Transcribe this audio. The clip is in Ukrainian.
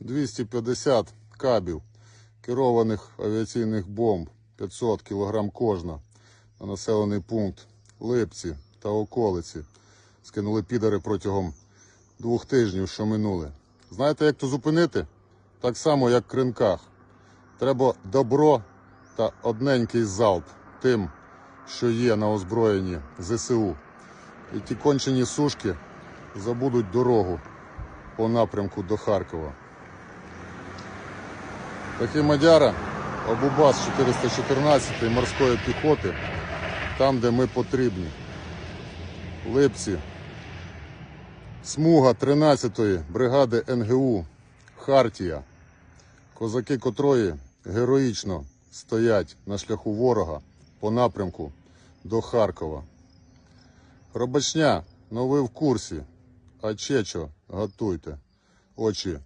250 кабів керованих авіаційних бомб 500 кг кожна на населений пункт Липці та околиці. Скинули підари протягом двох тижнів, що минули. Знаєте, як то зупинити? Так само, як в кринках. Треба добро та одненький залп тим, що є на озброєнні ЗСУ. І ті кончені сушки забудуть дорогу по напрямку до Харкова. Такий Мадяра, Обубас 414 морської піхоти, там, де ми потрібні. Липці, смуга 13-ї бригади НГУ Хартія, козаки котрої героїчно стоять на шляху ворога по напрямку до Харкова. Робочня, ну ви в курсі, а чечо готуйте, очі